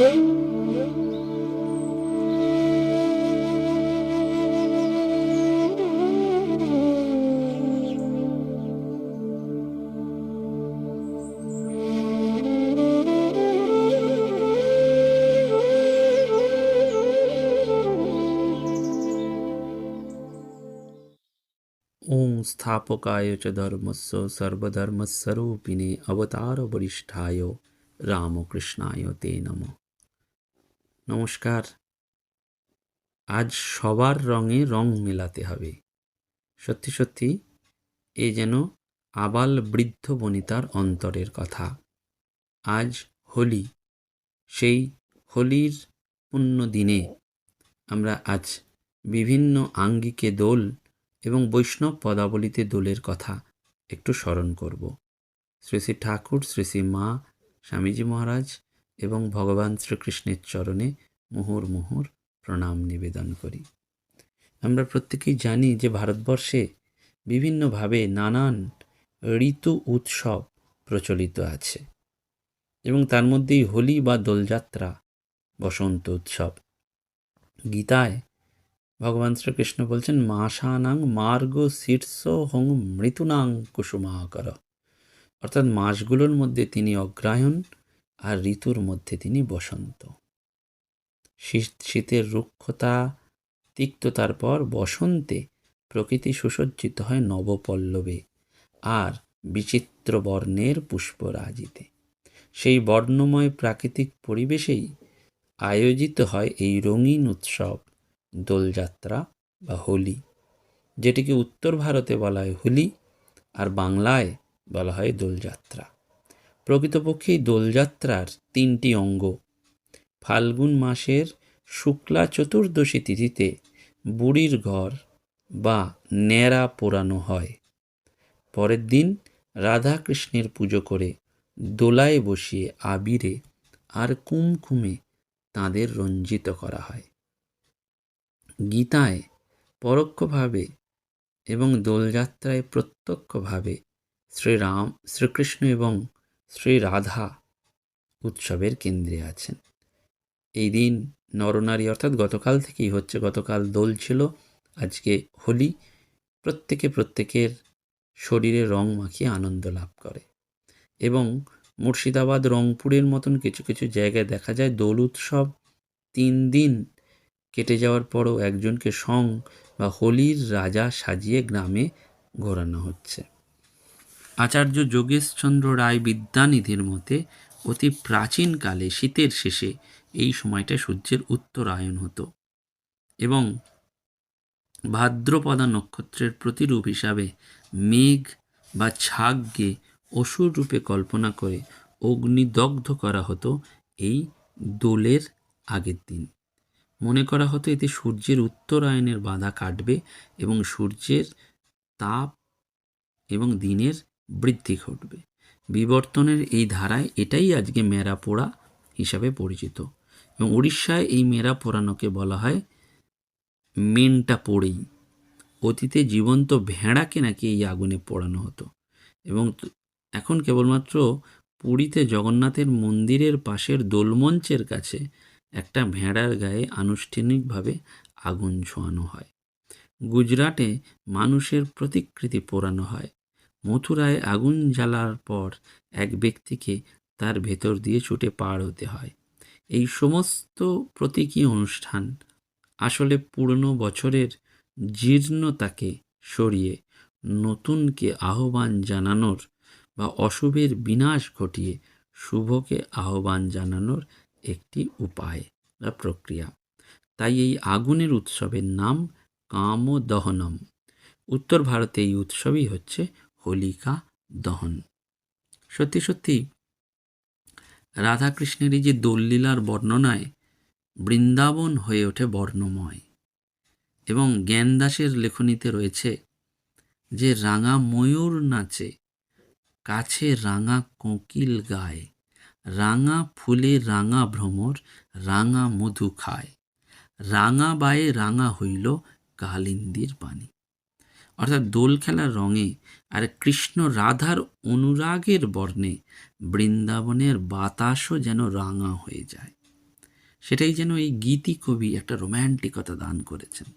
ওং স্থাপকায় চ ধর্মস্য সর্বধর্মস্বরূপিণে অবতার বরিষ্ঠায় রামকৃষ্ণায় তে নমঃ নমস্কার। আজ সবার রঙে রং মেলাতে হবে। সত্যি সত্যি, এ যেন আবাল বৃদ্ধ বনিতার অন্তরের কথা। আজ হোলি, সেই হোলির পুণ্য দিনে আমরা আজ বিভিন্ন আঙ্গিকে দোল এবং বৈষ্ণব পদাবলিতে দোলের কথা একটু স্মরণ করব। শ্রী শ্রী ঠাকুর, শ্রী শ্রী মা, স্বামীজি মহারাজ এবং ভগবান শ্রীকৃষ্ণের চরণে মুহুর মুহুর প্রণাম নিবেদন করি। আমরা প্রত্যেকেই জানি যে ভারতবর্ষে বিভিন্নভাবে নানান ঋতু উৎসব প্রচলিত আছে এবং তার মধ্যেই হোলি বা দোলযাত্রা, বসন্ত উৎসব। গীতায় ভগবান শ্রীকৃষ্ণ বলছেন মাসানাং মার্গ শীর্ষ হং মৃতুনাং কুসুমাকর। অর্থাৎ মাসগুলোর মধ্যে তিনি অগ্রায়ণ আর ঋতুর মধ্যে তিনি বসন্ত। শীতের রুক্ষতা, তিক্ততার পর বসন্তে প্রকৃতি সুসজ্জিত হয় নবপল্লবে আর বিচিত্র বর্ণের পুষ্পরাজিতে। সেই বর্ণময় প্রাকৃতিক পরিবেশেই আয়োজিত হয় এই রঙিন উৎসব, দোলযাত্রা বা হোলি, যেটিকে উত্তর ভারতে বলা হয় হোলি আর বাংলায় বলা হয় দোলযাত্রা। প্রকৃতপক্ষে এই দোলযাত্রার তিনটি অঙ্গ ফাল্গুন মাসের শুক্লা চতুর্দশী তিথিতে বুড়ির ঘর বা ন্যাড়া পোড়ানো হয়। পরের দিন রাধাকৃষ্ণের পুজো করে দোলায় বসিয়ে আবিরে আর কুমকুমে তাদের রঞ্জিত করা হয়। গীতায় পরোক্ষভাবে এবং দোলযাত্রায় প্রত্যক্ষভাবে শ্রীরাম, শ্রীকৃষ্ণ এবং শ্রী রাধা উৎসবের কেন্দ্রে আছেন। এই দিন নরনারী অর্থাৎ গতকাল থেকেই হচ্ছে, গতকাল দোল ছিল, আজকে হোলি। প্রত্যেকে প্রত্যেকের শরীরে রং মাখিয়ে আনন্দ লাভ করে। এবং মুর্শিদাবাদ, রংপুরের মতন কিছু কিছু জায়গায় দেখা যায়, দোল উৎসব তিন দিন কেটে যাওয়ার পরও একজনকে সং বা হোলির রাজা সাজিয়ে গ্রামে ঘোরানো হচ্ছে। আচার্য যোগেশচন্দ্র রায় বিদ্যানিধির মতে, অতি প্রাচীনকালে শীতের শেষে এই সময়টা সূর্যের উত্তরায়ণ হতো এবং ভাদ্রপদা নক্ষত্রের প্রতিরূপ হিসাবে মেঘ বা ছাগকে অসুর রূপে কল্পনা করে অগ্নিদগ্ধ করা হতো এই দোলের আগের দিন। মনে করা হতো এতে সূর্যের উত্তরায়ণের বাধা কাটবে এবং সূর্যের তাপ এবং দিনের বৃদ্ধি ঘটবে। বিবর্তনের এই ধারায় এটাই আজকে মেরা পোড়া হিসাবে পরিচিত। এবং উড়িষ্যায় এই মেরা পোড়ানোকে বলা হয় মেনটা পোড়েই অতীতে জীবন্ত ভেড়াকে নাকি এই আগুনে পোড়ানো হতো। এবং এখন কেবলমাত্র পুরীতে জগন্নাথের মন্দিরের পাশের দোলমঞ্চের কাছে একটা ভেড়ার গায়ে আনুষ্ঠানিকভাবে আগুন ছোঁয়ানো হয়। গুজরাটে মানুষের প্রতিকৃতি পোড়ানো হয়। মথুরায় আগুন জ্বালার পর এক ব্যক্তিকে তার ভেতর দিয়ে ছুটে পার হতে হয়। এই সমস্ত প্রতীকী অনুষ্ঠান আসলে পুরনো বছরের জীর্ণতাকে সরিয়ে নতুনকে আহ্বান জানানোর বা অশুভের বিনাশ ঘটিয়ে শুভকে আহ্বান জানানোর একটি উপায় বা প্রক্রিয়া। তাই এই আগুনের উৎসবের নাম কাম দহনম উত্তর ভারতে এই উৎসবই হচ্ছে হোলিকা দহন। সত্যি সত্যি রাধাকৃষ্ণের এই যে দোললীলার বর্ণনায় বৃন্দাবন হয়ে ওঠে বর্ণময়। এবং জ্ঞানদাসের লেখনীতে রয়েছে যে রাঙা ময়ূর নাচে, কাছে রাঙা কোকিল গায়, রাঙা ফুলে রাঙা ভ্রমর, রাঙা মধু খায়, রাঙা বায়ে রাঙা হইল কালিন্দির পানি অর্থাৎ দোল খেলার রঙে আর কৃষ্ণ রাধার অনুরাগের বর্ণে বৃন্দাবনের বাতাসও যেন রাঙা হয়ে যায়। সেটাই যেন এই গীতি কবি একটা রোম্যান্টিকতা দান করেছেন।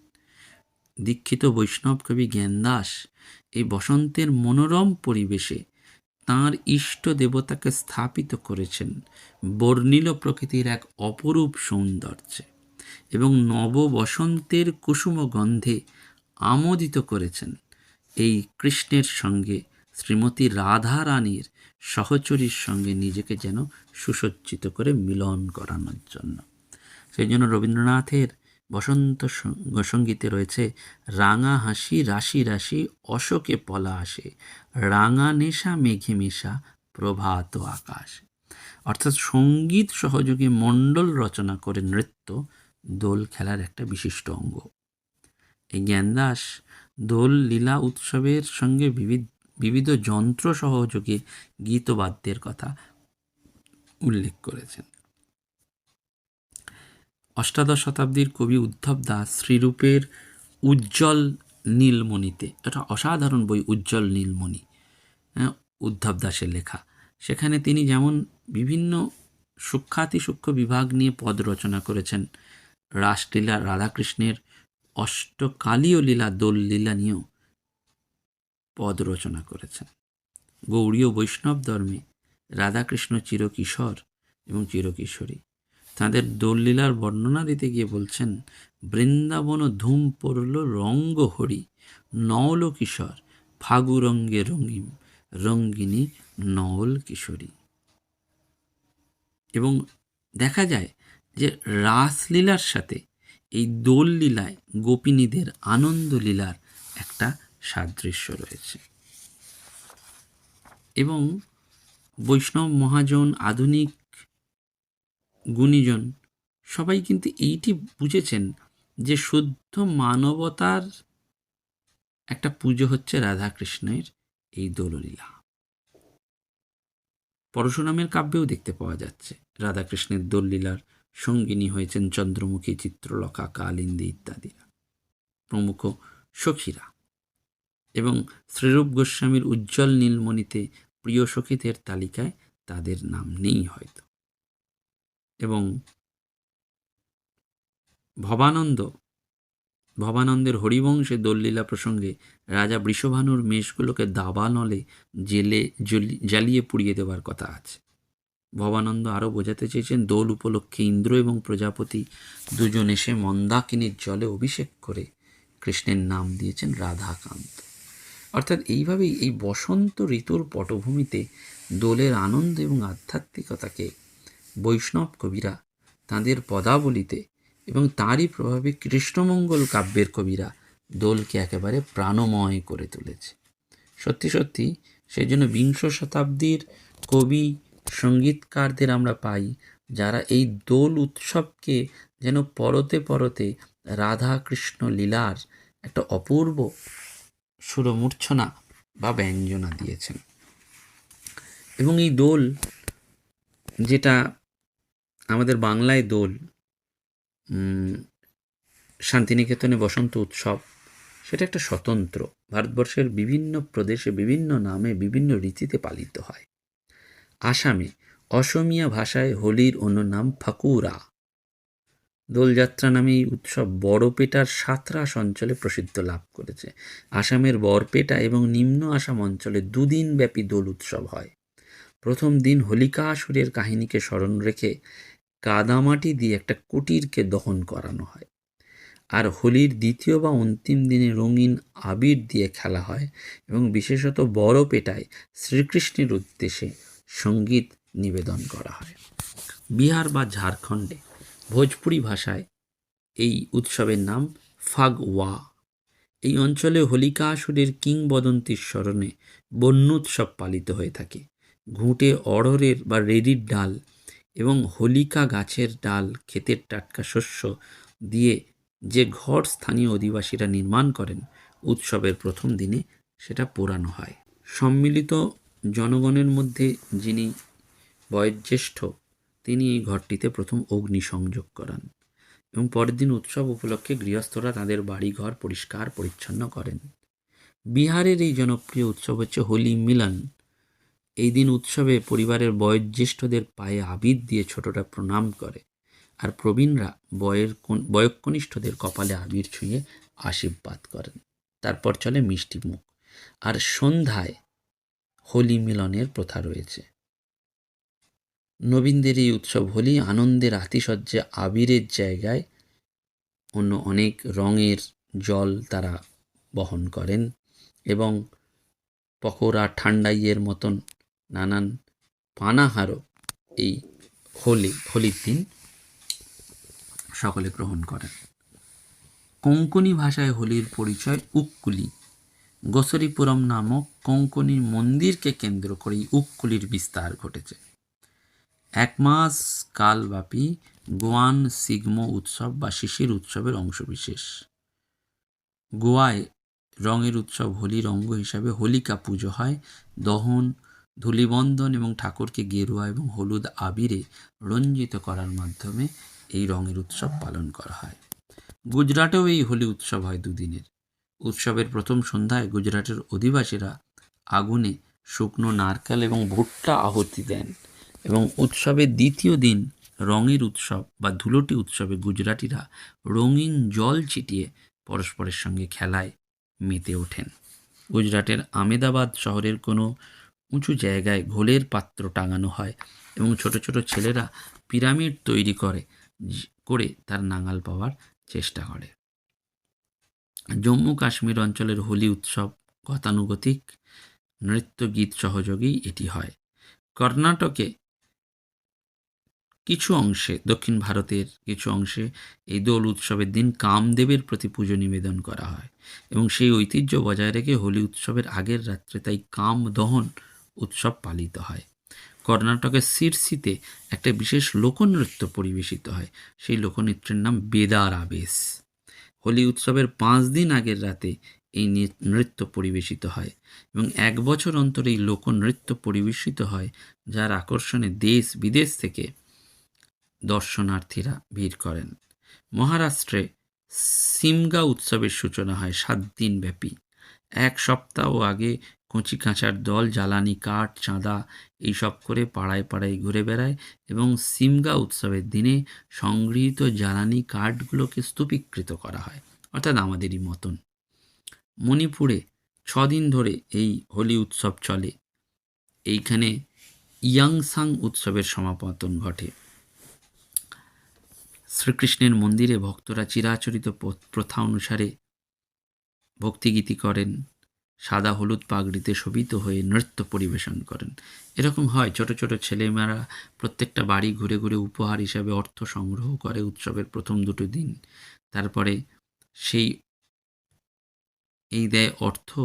দীক্ষিত বৈষ্ণব কবি জ্ঞানদাস এই বসন্তের মনোরম পরিবেশে তাঁর ইষ্ট দেবতাকে স্থাপিত করেছেন বর্ণিল প্রকৃতির এক অপরূপ সৌন্দর্যে এবং নব বসন্তের কুসুম গন্ধে আমোদিত করেছেন এই কৃষ্ণের সঙ্গে শ্রীমতী রাধা রানীর সহচরীর সঙ্গে নিজেকে যেন সুসজ্জিত করে মিলন করানোর জন্য। সেই জন্য রবীন্দ্রনাথের বসন্ত সঙ্গীতে রয়েছে, রাঙা হাসি, রাশি রাশি, অশোকে পলা আসে রাঙা নেশা, মেঘে মেশা, প্রভাত আকাশ। অর্থাৎ সংগীত সহযোগী মণ্ডল রচনা করে নৃত্য দোল খেলার একটা বিশিষ্ট অঙ্গ। এই জ্ঞানদাস দোল, লীলা উৎসবের সঙ্গে বিবিধ বিবিধ যন্ত্র সহযোগে গীতবাদ্যের কথা উল্লেখ করেছেন। অষ্টাদশ শতাব্দীর কবি উদ্ধব দাস শ্রীরূপের উজ্জ্বল নীলমণিতে এটা অসাধারণ বই, উজ্জ্বল নীলমণি হ্যাঁ উদ্ধব দাসের লেখা। সেখানে তিনি যেমন বিভিন্ন সূক্ষাতি সূক্ষ্ম বিভাগ নিয়ে পদ রচনা করেছেন, রাসলীলা, রাধাকৃষ্ণের অষ্টকালীয় লীলা, দোল লীলা নিয়েও পদ রচনা করেছেন। গৌড়ীয় বৈষ্ণব ধর্মে রাধাকৃষ্ণ চিরকিশোর এবং চিরকিশোরী। তাদের দোললীলার বর্ণনা দিতে গিয়ে বলছেন, বৃন্দাবন ধূম পড়ল রঙ্গ হরি নওল কিশোর ফাগু রঙ্গে রঙিম রঙ্গিনী নওল কিশোরী এবং দেখা যায় যে রাসলীলার সাথে এই দোল লীলায় গোপিনীদের আনন্দ লীলার একটা সাদৃশ্য রয়েছে। এবং বৈষ্ণব মহাজন, আধুনিক গুণীজন সবাই কিন্তু এইটি বুঝেছেন যে শুদ্ধ মানবতার একটা পুজো হচ্ছে রাধাকৃষ্ণের এই দোললীলা। পরশুরামের কাব্যেও দেখতে পাওয়া যাচ্ছে রাধাকৃষ্ণের দোললীলার সঙ্গিনী হয়েছেন চন্দ্রমুখী চিত্রলকা কালিন্দী ইত্যাদিরা। প্রমুখ সখীরা। এবং শ্রীরূপ গোস্বামীর উজ্জ্বল নীলমণিতে প্রিয় সখীদের তালিকায় তাদের নাম নেই হয়তো। এবং ভবানন্দ, ভবানন্দের হরিবংশে দোললীলা প্রসঙ্গে রাজা বৃষভানুর মেষগুলোকে দাবানলে জেলে জ্বলি- জ্বালিয়ে পুড়িয়ে দেওয়ার কথা আছে। ভবানন্দ আরও বোঝাতে চেয়েছেন, দোল উপলক্ষে ইন্দ্র এবং প্রজাপতি দুজন এসে মন্দাকিনীর জলে অভিষেক করে কৃষ্ণের নাম দিয়েছেন রাধাকান্ত। অর্থাৎ এইভাবেই এই বসন্ত ঋতুর পটভূমিতে দোলের আনন্দ এবং আধ্যাত্মিকতাকে বৈষ্ণব কবিরা তাঁদের পদাবলিতে এবং তারই প্রভাবে কৃষ্ণমঙ্গল কাব্যের কবিরা দোলকে একেবারে প্রাণময় করে তুলেছে। সত্যি সত্যি সেই জন্য বিংশ শতাব্দীর কবি সঙ্গীতকারদের আমরা পাই, যারা এই দোল উৎসবকে যেন পরতে পরতে রাধা কৃষ্ণ লীলার একটা অপূর্ব সুরমূর্ছনা বা ব্যঞ্জনা দিয়েছেন। এবং এই দোল যেটা আমাদের বাংলায় দোল শান্তিনিকেতনে বসন্ত উৎসব, সেটা একটা স্বতন্ত্র। ভারতবর্ষের বিভিন্ন প্রদেশে বিভিন্ন নামে বিভিন্ন রীতিতে পালিত হয়। আসামে, অসমীয়া ভাষায় হোলির অন্য নাম ফাকুরা। দোলযাত্রা নামে এই উৎসব বড়পেটার সাতরাস অঞ্চলে প্রসিদ্ধ লাভ করেছে। আসামের বরপেটা এবং নিম্ন আসাম অঞ্চলে দুদিন ব্যাপী দোল উৎসব হয়। প্রথম দিন হোলিকাসুরের কাহিনীকে স্মরণ রেখে কাদামাটি দিয়ে একটা কুটিরকে দহন করানো হয়। আর হোলির দ্বিতীয় বা অন্তিম দিনে রঙিন আবির দিয়ে খেলা হয় এবং বিশেষত বড় পেটায় শ্রীকৃষ্ণের উদ্দেশ্যে সংগীত নিবেদন করা হয়। বিহার বা ঝাড়খণ্ডে ভোজপুরি ভাষায় এই উৎসবের নাম ফাগওয়া। এই অঞ্চলে হোলিকাসুরের কিংবদন্তির স্মরণে বন্যোৎসব পালিত হয়ে থাকে। ঘুঁটে অড়হরের বা রেডির ডাল এবং হোলিকা গাছের ডাল ক্ষেতের টাটকা শস্য দিয়ে যে ঘর স্থানীয় অধিবাসীরা নির্মাণ করেন, উৎসবের প্রথম দিনে সেটা পোড়ানো হয়। সম্মিলিত জনগণের মধ্যে যিনি বয়োজ্যেষ্ঠ, তিনি এই ঘরটিতে প্রথম অগ্নি সংযোগ করান এবং পরের দিন উৎসব উপলক্ষে গৃহস্থরা তাদের বাড়িঘর পরিষ্কার পরিচ্ছন্ন করেন। বিহারের এই জনপ্রিয় উৎসব হচ্ছে হোলি মিলন। এই দিন উৎসবে পরিবারের বয়োজ্যেষ্ঠদের পায়ে আবির দিয়ে ছোটরা প্রণাম করে আর প্রবীণরা বয়ের কোন- বয়ঃকনিষ্ঠদের কপালে আবির ছুঁয়ে আশীর্বাদ করেন। তারপর চলে মিষ্টি মুখ আর সন্ধ্যায় হোলি মিলনের প্রথা রয়েছে। নবীনদের এই উৎসব হোলি আনন্দের আতিশয্যে আবিরের জায়গায় অন্য অনেক রঙের জল তারা বহন করেন এবং পকোড়া ঠান্ডাইয়ের মতন নানান পানাহারও এই হোলি, হোলির দিন সকলে গ্রহণ করেন। কোঙ্কনি ভাষায় হোলির পরিচয় উক্কুলি। গোসরিপুরম নামক কোঙ্কনি মন্দিরকে কেন্দ্র করেই উক্কুলির বিস্তার ঘটেছে। এক মাস কালব্যাপী গোয়ান সিগমো উৎসব বা শিশির উৎসবের অংশবিশেষ। গোয়ায় রঙের উৎসব হোলির অঙ্গ হিসাবে হোলিকা পুজো হয়। দহন, ধূলিবন্ধন এবং ঠাকুরকে গেরুয়া এবং হলুদ আবিরে রঞ্জিত করার মাধ্যমে এই রঙের উৎসব পালন করা হয়। গুজরাটেও এই হোলি উৎসব হয় দুদিনের। উৎসবের প্রথম সন্ধ্যায় গুজরাটের অধিবাসীরা আগুনে শুকনো নারকেল এবং ভুট্টা আহুতি দেন এবং উৎসবের দ্বিতীয় দিন রঙের উৎসব বা ধুলোটি উৎসবে গুজরাটিরা রঙিন জল ছিটিয়ে পরস্পরের সঙ্গে খেলায় মেতে ওঠেন। গুজরাটের আমেদাবাদ শহরের কোনো উঁচু জায়গায় ঘোলের পাত্র টাঙানো হয় এবং ছোট ছোট ছেলেরা পিরামিড তৈরি করে করে তার নাঙাল পাওয়ার চেষ্টা করে। জম্মু কাশ্মীর অঞ্চলের হোলি উৎসব গতানুগতিক নৃত্য গীত সহযোগেই এটি হয়। কর্ণাটকে কিছু অংশে, দক্ষিণ ভারতের কিছু অংশে এই দোল উৎসবের দিন কামদেবের প্রতি পুজো নিবেদন করা হয় এবং সেই ঐতিহ্য বজায় রেখে হোলি উৎসবের আগের রাত্রে তাই কাম দহন উৎসব পালিত হয়। কর্ণাটকের সিরসিতে একটা বিশেষ লোকনৃত্য পরিবেশিত হয়। সেই লোকনৃত্যের নাম বেদার আবেশ। হোলি উৎসবের পাঁচ দিন আগের রাতে এই নৃত্য পরিবেশিত হয় এবং এক বছর অন্তর এই লোকনৃত্য পরিবেশিত হয়, যার আকর্ষণে দেশ বিদেশ থেকে দর্শনার্থীরা ভিড় করেন। মহারাষ্ট্রে সিমগা উৎসবের সূচনা হয় সাত দিন ব্যাপী এক সপ্তাহ আগে কচি কাঁচার দল, জ্বালানি কাঠ, চাঁদা এইসব করে পাড়ায় পাড়ায় ঘুরে বেড়ায় এবং সিমগা উৎসবের দিনে সংগৃহীত জ্বালানি কাঠগুলোকে স্তূপীকৃত করা হয়। অর্থাৎ আমাদেরই মতন। মণিপুরে ছদিন ধরে এই হোলি উৎসব চলে। এইখানে ইয়াংসাং উৎসবের সমাপতন ঘটে। শ্রীকৃষ্ণের মন্দিরে ভক্তরা চিরাচরিত প্রথা অনুসারে ভক্তিগীতি করেন। সাদা হলুদ পাগড়িতে শোভিত হয়ে নৃত্য পরিবেশন করেন। এরকম হয় ছোট ছোট ছেলেমেয়েরা প্রত্যেকটা বাড়ি ঘুরে ঘুরে উপহার হিসাবে অর্থ সংগ্রহ করে উৎসবের প্রথম দুটো দিন। তারপরে সেই, এই দেয় অর্থ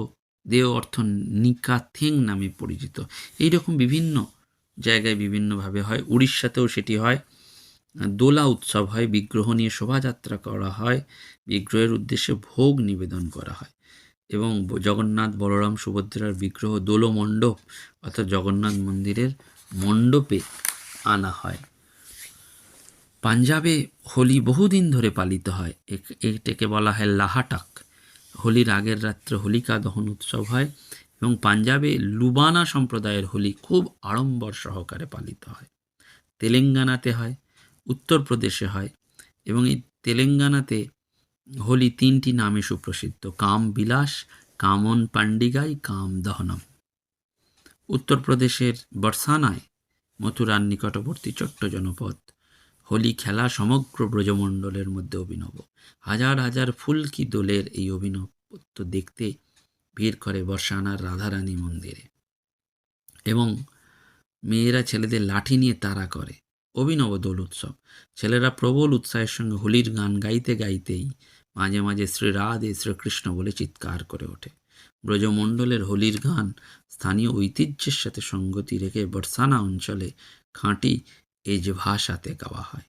দেয় অর্থ নিকাথিং নামে পরিচিত। এইরকম বিভিন্ন জায়গায় বিভিন্নভাবে হয়। উড়িষ্যাতেও সেটি হয়। দোলা উৎসব হয়। বিগ্রহ নিয়ে শোভাযাত্রা করা হয়। বিগ্রহের উদ্দেশ্যে ভোগ নিবেদন করা হয়। এবং জগন্নাথ বলরাম সুভদ্রার বিগ্রহ দোল মণ্ডপ অর্থাৎ জগন্নাথ মন্দিরের মণ্ডপে আনা হয়। পাঞ্জাবে হোলি বহুদিন ধরে পালিত হয়। এটাকে বলা হয় লাহাটাক। হোলির আগের রাত্রে হোলিকা দহন উৎসব হয় এবং পাঞ্জাবে লুবানা সম্প্রদায়ের হোলি খুব আড়ম্বর সহকারে পালিত হয়। তেলেঙ্গানাতে হয়, উত্তরপ্রদেশে হয় এবং এই তেলেঙ্গানাতে হোলি তিনটি নামে সুপ্রসিদ্ধ। কাম বিলাস, কামন পান্ডিগাই কাম দহনম। উত্তরপ্রদেশের বর্ষানায় মথুরার নিকটবর্তী ছোট্ট জনপদ। হোলি খেলা সমগ্র ব্রজমণ্ডলের মধ্যে অভিনব। হাজার হাজার ফুলকি দোলের এই অভিনবত্ব দেখতে ভিড় করে বর্ষানার রাধারানী মন্দিরে। এবং মেয়েরা ছেলেদের লাঠি নিয়ে তাড়া করে। অভিনব দোল উৎসব। ছেলেরা প্রবল উৎসাহের সঙ্গে হোলির গান গাইতে গাইতেই মাঝে মাঝে শ্রী রাধে শ্রীকৃষ্ণ বলে চিৎকার করে ওঠে। ব্রজমণ্ডলের হোলির গান স্থানীয় ঐতিহ্যের সাথে সঙ্গতি রেখে বর্ষানা অঞ্চলে খাঁটি এজ ভাষাতে গাওয়া হয়।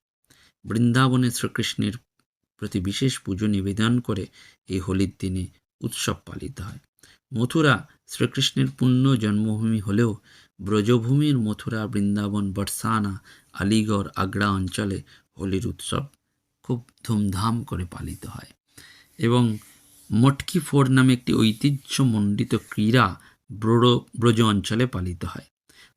বৃন্দাবনে শ্রীকৃষ্ণের প্রতি বিশেষ পুজো নিবেদন করে এই হোলির দিনে উৎসব পালিত হয়। মথুরা শ্রীকৃষ্ণের পুণ্য জন্মভূমি হলেও ব্রজভূমির মথুরা, বৃন্দাবন বর্ষানা আলিগড়, আগ্রা অঞ্চলে হোলির উৎসব খুব ধুমধাম করে পালিত হয়। এবং মটকি ফোর নামে একটি ঐতিহ্যমণ্ডিত ক্রীড়া ব্রোড, ব্রজ অঞ্চলে পালিত হয়।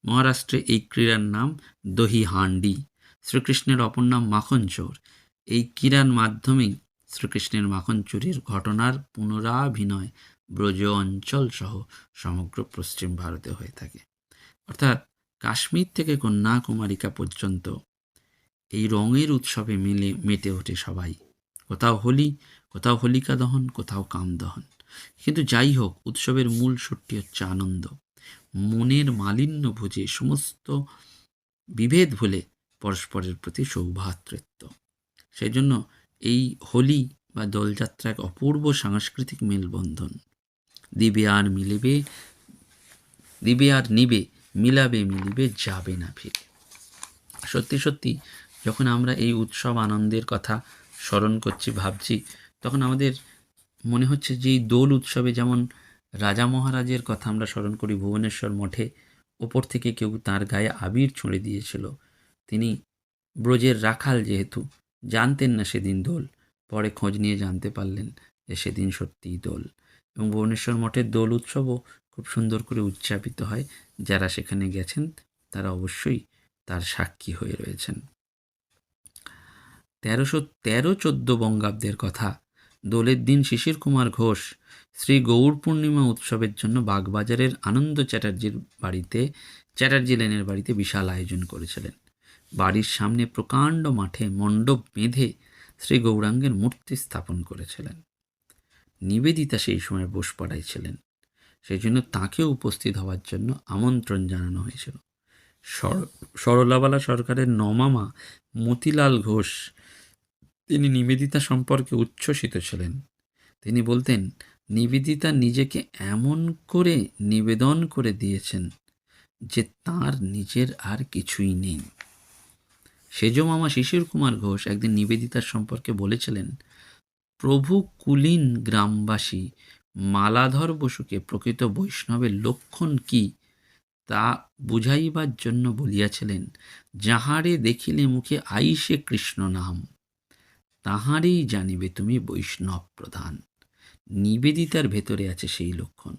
মহারাষ্ট্রে এই ক্রীড়ার নাম দহি হান্ডি। শ্রীকৃষ্ণের অপর নাম মাখন চোর এই কিরার মাধ্যমেই শ্রীকৃষ্ণের মাখন চুরির ঘটনার পুনরাভিনয় ব্রজ অঞ্চল সহ সমগ্র পশ্চিম ভারতে হয়ে থাকে। অর্থাৎ কাশ্মীর থেকে কন্যাকুমারিকা পর্যন্ত এই রঙের উৎসবে মিলে, মেতে ওঠে সবাই। কোথাও হোলি, কোথাও হোলিকা দহন, কোথাও কাম দহন। কিন্তু যাই হোক, উৎসবের মূল সত্যি হচ্ছে আনন্দ। মনের মালিন্য ভুজে সমস্ত বিভেদ ভুলে পরস্পরের প্রতি সৌভাতৃত্ব। সেই জন্য এই হোলি বা দোলযাত্রা এক অপূর্ব সাংস্কৃতিক মেলবন্ধন। দিবে আর মিলিবে, দিবে আর নিবে, মিলাবে মিলিবে, যাবে না ফিরে। সত্যি সত্যি যখন আমরা এই উৎসব আনন্দের কথা স্মরণ করছি, ভাবছি, তখন আমাদের মনে হচ্ছে যে এই দোল উৎসবে যেমন রাজা মহারাজের কথা আমরা স্মরণ করি, ভুবনেশ্বর মঠে ওপর থেকে কেউ তার গায়ে আবির ছুঁড়ে দিয়েছিল। তিনি ব্রজের রাখাল যেহেতু, জানতেন না সেদিন দোল, পরে খোঁজ নিয়ে জানতে পারলেন যে সেদিন সত্যিই দোল। এবং ভুবনেশ্বর মঠের দোল উৎসবও খুব সুন্দর করে উদযাপিত হয়। যারা সেখানে গেছেন, তারা অবশ্যই তার সাক্ষী হয়ে রয়েছেন। তেরোশো তেরো চোদ্দ বঙ্গাব্দের কথা। দোলের দিন শিশির কুমার ঘোষ শ্রী গৌর পূর্ণিমা উৎসবের জন্য বাগবাজারের আনন্দ চ্যাটার্জির বাড়িতে, চ্যাটার্জি লেনের বাড়িতে বিশাল আয়োজন করেছিলেন। বাড়ির সামনে প্রকাণ্ড মাঠে মণ্ডপ বেঁধে শ্রী গৌরাঙ্গের মূর্তি স্থাপন করেছিলেন। নিবেদিতা সেই সময় বসপাড়ায় ছিলেন। সেই জন্য তাঁকেও উপস্থিত হওয়ার জন্য আমন্ত্রণ জানানো হয়েছিল। সর- সরলাবালা সরকারের নমামা মতিলাল ঘোষ তিনি নিবেদিতা সম্পর্কে উচ্ছ্বসিত ছিলেন। তিনি বলতেন, নিবেদিতা নিজেকে এমন করে নিবেদন করে দিয়েছেন যে তার নিজের আর কিছুই নেই। সেজ মামা শিশির কুমার ঘোষ একদিন নিবেদিতার সম্পর্কে বলেছিলেন, প্রভু কুলীন গ্রামবাসী মালাধর বসুকে প্রকৃত বৈষ্ণবের লক্ষণ কি তা বুঝাইবার জন্য বলিয়াছিলেন, যাহারে দেখিলে মুখে আইসে কৃষ্ণ নাম তাহারেই জানিবে তুমি বৈষ্ণব প্রধান। নিবেদিতার ভেতরে আছে সেই লক্ষণ।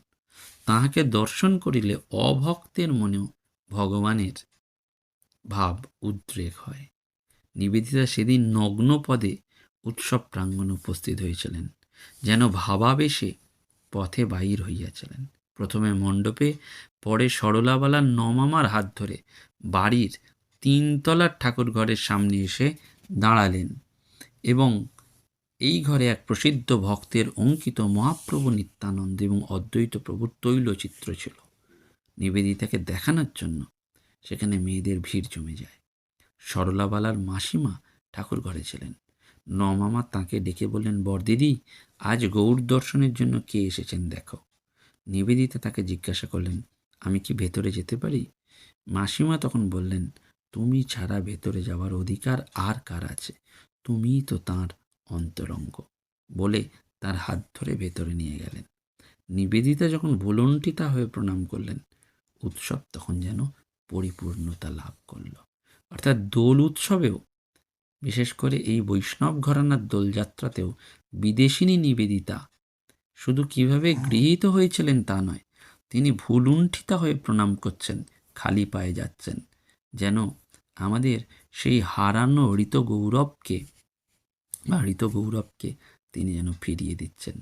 তাহাকে দর্শন করিলে অভক্তের মনেও ভগবানের ভাব উদ্রেক হয়। নিবেদিতা সেদিন নগ্ন পদে উৎসব প্রাঙ্গণে উপস্থিত হয়েছিলেন, যেন ভাবাবেশে পথে বাহির হইয়াছিলেন। প্রথমে মণ্ডপে, পরে সরলাবালা নমামার হাত ধরে বাড়ির তিনতলার ঠাকুর ঘরের সামনে এসে দাঁড়ালেন। এবং এই ঘরে এক প্রসিদ্ধ ভক্তের অঙ্কিত মহাপ্রভু নিত্যানন্দ এবং অদ্বৈত প্রভুর তৈলচিত্র ছিল। নিবেদিতাকে দেখানোর জন্য সেখানে মেয়েদের ভিড় জমে যায়। সরলাবালার মাসিমা ঠাকুর ঘরে ছিলেন। নমামা তাকে ডেকে বললেন বরদিদি আজ গৌর দর্শনের জন্য কে এসেছেন দেখো? নিবেদিতা তাকে জিজ্ঞাসা করলেন, আমি কি ভেতরে যেতে পারি? মাসিমা তখন বললেন, তুমি ছাড়া ভেতরে যাওয়ার অধিকার আর কার আছে? তুমিই তো তার অন্তরঙ্গ বলে তার হাত ধরে ভেতরে নিয়ে গেলেন। নিবেদিতা যখন ভুলণ্ঠিতা হয়ে প্রণাম করলেন, উৎসব তখন যেন পরিপূর্ণতা লাভ করল। অর্থাৎ দোল উৎসবেও, বিশেষ করে এই বৈষ্ণব ঘরানার দোলযাত্রাতেও বিদেশিনী নিবেদিতা শুধু কীভাবে গৃহীত হয়েছিলেন তা নয়, তিনি ভুলুণ্ঠিতা হয়ে প্রণাম করছেন, খালি পায়ে যাচ্ছেন, যেন আমাদের সেই হারানো ঋত গৌরবকে বা ঋত গৌরবকে তিনি যেন ফিরিয়ে দিচ্ছেন।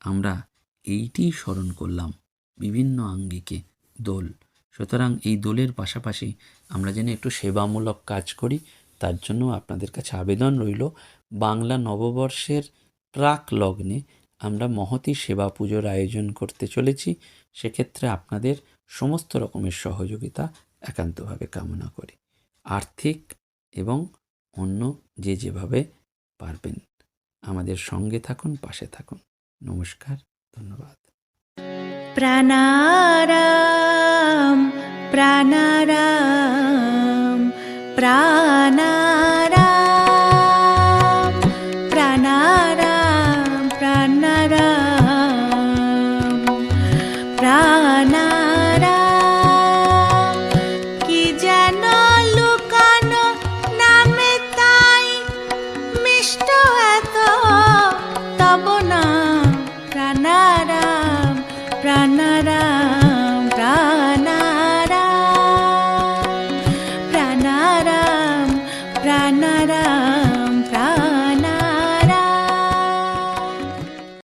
আমরা এইটি স্মরণ করলাম বিভিন্ন আঙ্গিকে দোল। সুতরাং এই দোলের পাশাপাশি আমরা যেন একটু সেবামূলক কাজ করি, তার জন্য আপনাদের কাছে আবেদন রইল, বাংলা নববর্ষের প্রাক লগ্নে আমরা মহতি সেবা পুজোর আয়োজন করতে চলেছি। সেক্ষেত্রে আপনাদের সমস্ত রকমের সহযোগিতা একান্তভাবে কামনা করি। আর্থিক এবং অন্য যে যেভাবে পারবেন। আমাদের সঙ্গে থাকুন পাশে থাকুন। নমস্কার ধন্যবাদ। প্রাণারাম প্রাণারাম প্রাণারাম।